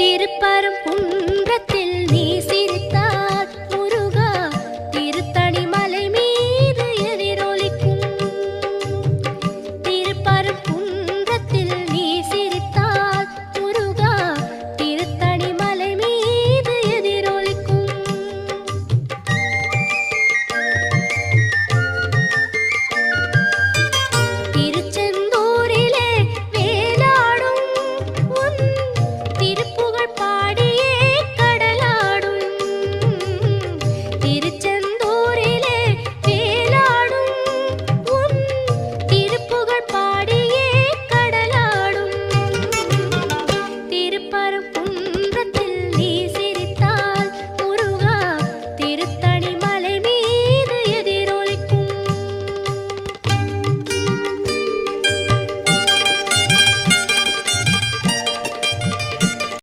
திருப்பரம் குன்றத்தில்